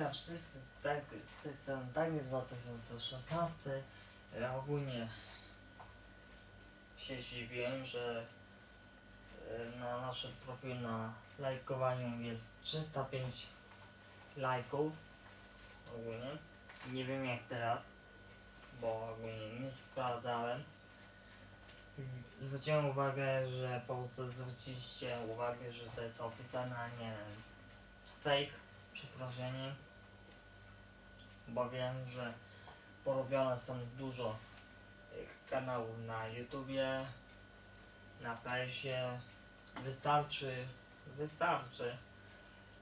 Witam wszyscy z, tak, z tej strony Daniel 2016. Ja ogólnie się zdziwiłem, że e, na naszym profilu na lajkowaniu jest 305 lajków ogólnie. Nie wiem jak teraz, bo ogólnie nie sprawdzałem. Zwróciłem uwagę, że po prostu zwróciliście uwagę, że to jest oficjalna, nie fake, przeproszeniem, bo wiem, że porobione są dużo y, kanałów na YouTubie, na fejsie. Wystarczy, wystarczy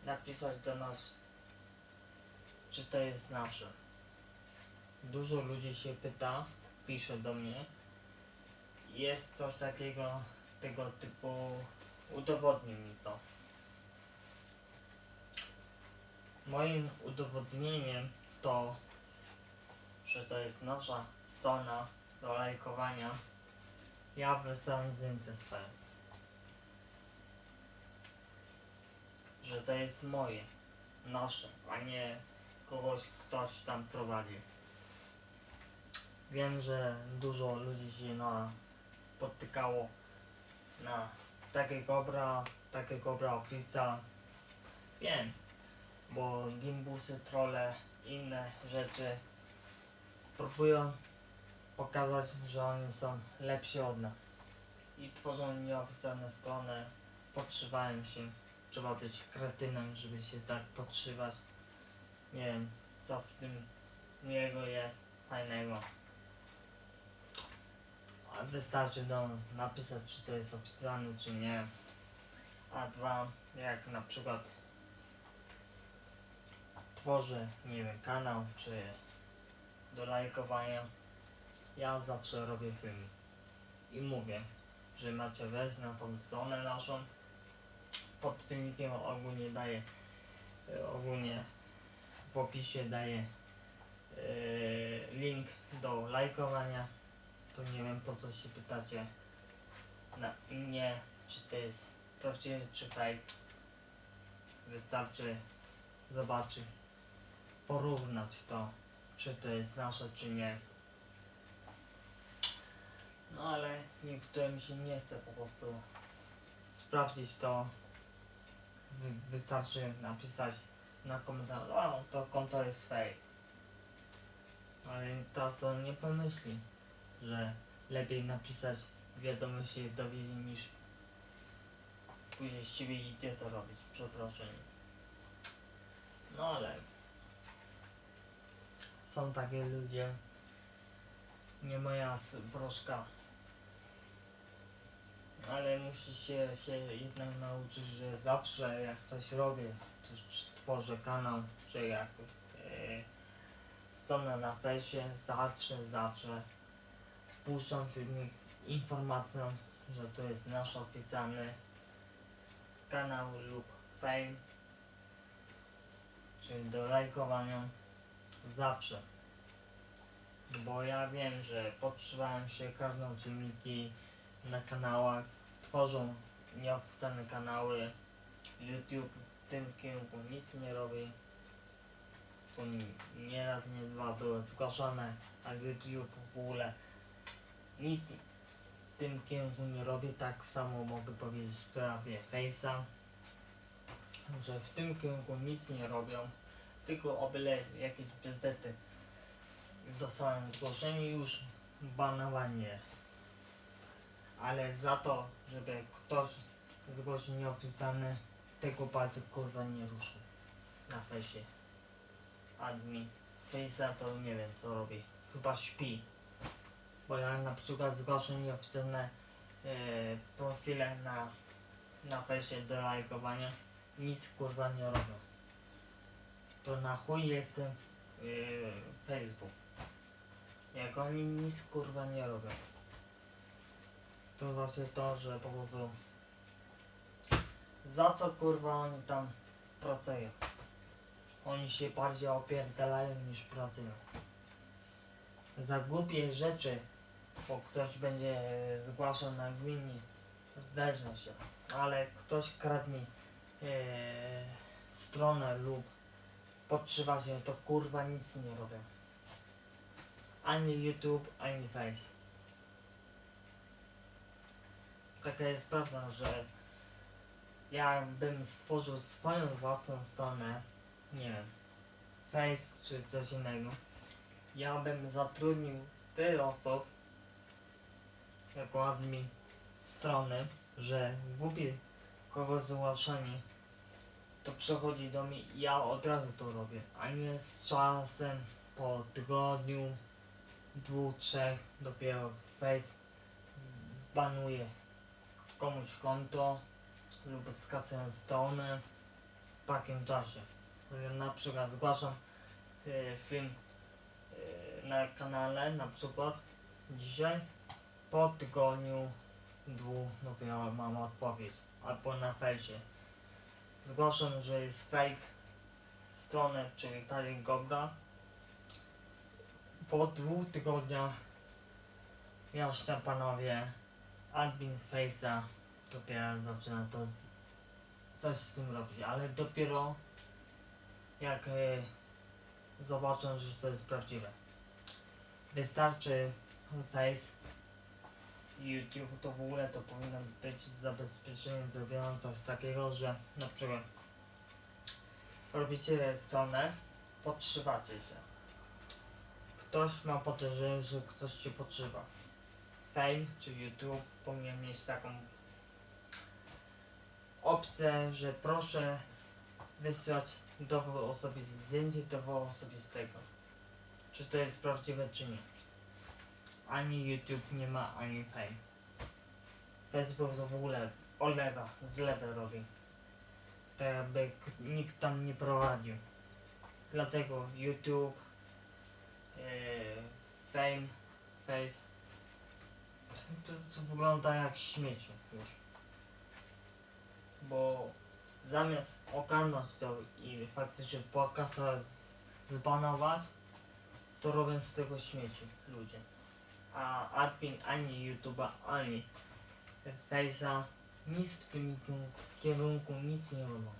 napisać do nas, czy to jest nasze. Dużo ludzi się pyta, pisze do mnie. Jest coś takiego, tego typu, udowodnij mi to. Moim udowodnieniem to, że to jest nasza strona do lajkowania. Ja wysłałem zdjęcie swoje. Że to jest moje, nasze, a nie kogoś, ktoś tam prowadzi. Wiem, że dużo ludzi się na, potykało na takie gobra, takie gobra ofica. Wiem, bo gimbusy, trolle, inne rzeczy próbują pokazać, że oni są lepsi od nas i tworzą nieoficjalne strony, podszywają się. Trzeba być kretynem, żeby się tak podszywać. Nie wiem, co w tym niego jest fajnego. Wystarczy do napisać, czy to jest oficjalne, czy nie. A dwa, jak na przykład tworzę, nie wiem, kanał czy do lajkowania, ja zawsze robię film i mówię, że macie wejść na tą stronę naszą. Pod filmikiem ogólnie daję, e, ogólnie w opisie daję e, link do lajkowania. To nie wiem po co się pytacie na mnie, czy to jest prawdziwe czy fake. Wystarczy zobaczyć porównać to, czy to jest nasze, czy nie. No ale niektórym się nie chce po prostu sprawdzić to. Wy- Wystarczy napisać na komentarzu, o to konto jest fake. Ale ta osoba nie pomyśli, że lepiej napisać wiadomości dowiedzieć niż później z siebie idzie to robić. Przepraszam. No ale są takie ludzie. Nie moja broszka. Ale musi się, się jednak nauczyć, że zawsze jak coś robię, czy tworzę kanał, czy jak e, stronę na fejsie, zawsze, zawsze puszczam filmik informacją, że to jest nasz oficjalny kanał lub fame, czyli do lajkowania zawsze. Bo ja wiem, że podszywają się każdą filmiki na kanałach, tworzą nieoficjalne kanały. YouTube w tym kierunku nic nie robi. To ni- nie raz, nie dwa były zgłaszane, a YouTube w ogóle nic w tym kierunku nie robi. Tak samo mogę powiedzieć w sprawie Face'a, że w tym kierunku nic nie robią, tylko o byle jakieś bezdety dostałem zgłoszenie już banowanie. Ale za to, żeby ktoś zgłosił nieoficjalny, tego palce kurwa nie ruszył na fejsie. Admin Face'a to nie wiem co robi. Chyba śpi. Bo ja na przykład zgłaszam nieoficjalne e, profile na, na fejsie do lajkowania. Nic kurwa nie robią. To na chuj jestem yy, Facebook. Jak oni nic kurwa nie robią. To właśnie to, że po prostu za co kurwa oni tam pracują. Oni się bardziej opierdalają niż pracują. Za głupie rzeczy, bo ktoś będzie zgłaszał na gminie, wezmę się. Ale ktoś kradnie e, stronę lub podszywacie, to kurwa nic nie robię. Ani YouTube, ani Face. Taka jest prawda, że ja bym stworzył swoją własną stronę, nie wiem, Face czy coś innego, ja bym zatrudnił tyle osób jako admin strony, że gubię kogoś zgłaszanie, to przychodzi do mnie i ja od razu to robię, a nie z czasem po tygodniu, dwóch, trzech dopiero Face zbanuje komuś konto lub skasują stronę w takim czasie. Na przykład zgłaszam e, film e, na kanale na przykład dzisiaj po tygodniu dwóch dopiero mam odpowiedź albo na fejsie. Zgłaszam, że jest fake stronę, czyli Talik Gobra. Po dwóch tygodniach jaśnie panowie admin Face'a dopiero zaczyna to coś z tym robić, ale dopiero jak e, zobaczą, że to jest prawdziwe. Wystarczy Face YouTube to w ogóle to powinno być zabezpieczenie zrobione coś takiego, że na przykład robicie stronę, podszywacie się. Ktoś ma podejrzenie, że ktoś się podszywa. Fame czy YouTube powinien mieć taką opcję, że proszę wysłać dowód osobisty, zdjęcie dowodu osobistego. Czy to jest prawdziwe, czy nie. Ani YouTube nie ma, ani Fame. Facebook w ogóle olewa, zlewę robi. Tak jakby nikt tam nie prowadził. Dlatego YouTube, yy, Fame, Face to, to wygląda jak śmieci już. Bo zamiast ogarnąć to i faktycznie pokasa zbanować, to robią z tego śmieci ludzie. A admin ani YouTube'a, ani Face'a nic w tym kierunku- nic nie robią.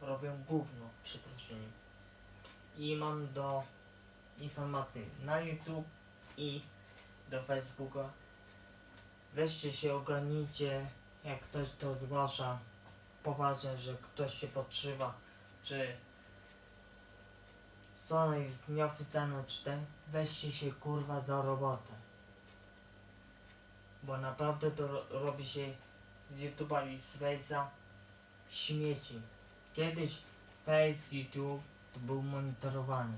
Robią gówno, przeproszeniem. I mam do informacji na YouTube i do Facebooka. Weźcie się, ogarnijcie, jak ktoś to zgłasza poważnie, że ktoś się podszywa, czy co jest nieoficjalne, czy ten, weźcie się kurwa za robotę. Bo naprawdę to ro robi się z YouTube'a i z Face'a śmieci. Kiedyś Face, YouTube to był monitorowany.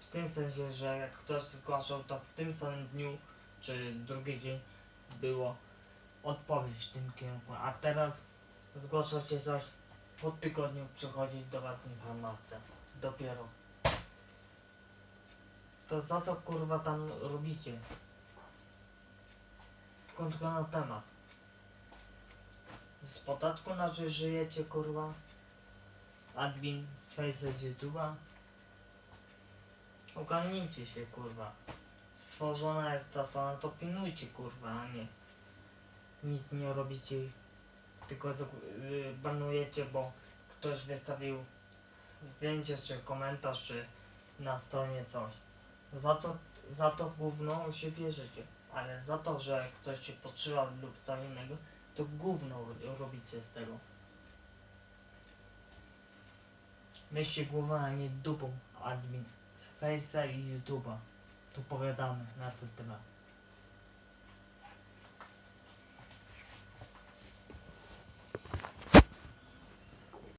W tym sensie, że jak ktoś zgłaszał to w tym samym dniu, czy drugi dzień było odpowiedź w tym kierunku. A teraz zgłaszacie coś, po tygodniu przychodzi do was informacja. Dopiero. To za co kurwa tam robicie? Krótko na temat. Z podatku na że żyjecie kurwa? Admin z Face'a z YouTube'a? Ogarnijcie się kurwa. Stworzona jest ta strona, to pilnujcie kurwa, a nie. Nic nie robicie, tylko banujecie, bo ktoś wystawił zdjęcie, czy komentarz, czy na stronie coś. Za co, za to gówno się bierzecie, ale za to, że ktoś się podszywa lub co innego, to gówno robicie z tego. Myślcie głową, a nie dupą admin. Face'a i YouTube'a. Tu pogadamy na ten temat.